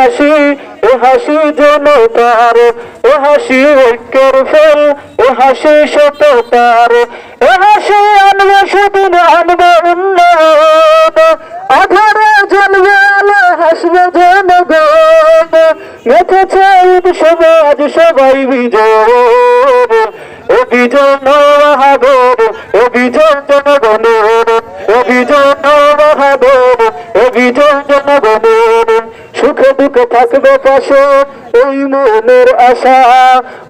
হাসি, এ হাসি জনতার এ হাসি ঐক্যের ফল, এ হাসি সততার এ হাসি আনবে সেদিন আনবে উন্নয়ন, আধারে আলো, হাসবে জনগণ ঈদ সমাজ সবাই বিজয় অভিযোগ বাহাদুর অভিযোগ জনগণের অভিযোগ বাহাদুর অভিযোগ জনগণের। সুখে দুঃখে থাকবে পাশে, ওই মনের আশা।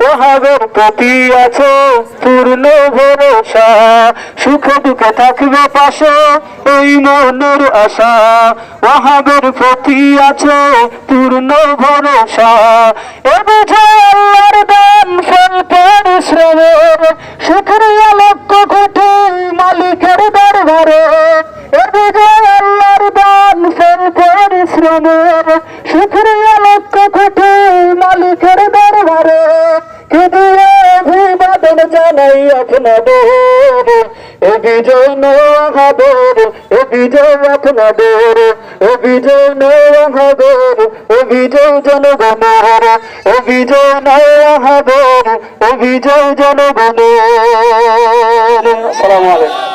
ওহাবের প্রতি আছে পূর্ণ ভরসা। সুখে দুঃখে থাকবে পাশে, ওই মনের আশা। ওহাবের প্রতি আছে পূর্ণ ভরসা। এ বুঝে আল্লাহর দান ফল পরিশ্রমের শুক্রিয়া পরিশ্রমের শুক্রিয়া লক্ষ কোটি মালিকের দরবারে। কি দিয়ে অভিবাদন জানাই আপনাদের? নহাদের এ বিজয় আপনাদের। নহাদের এ বিজয় জনগণের। নহাদের এ বিজয় জনগণের। আসসালামু আলাইকুম।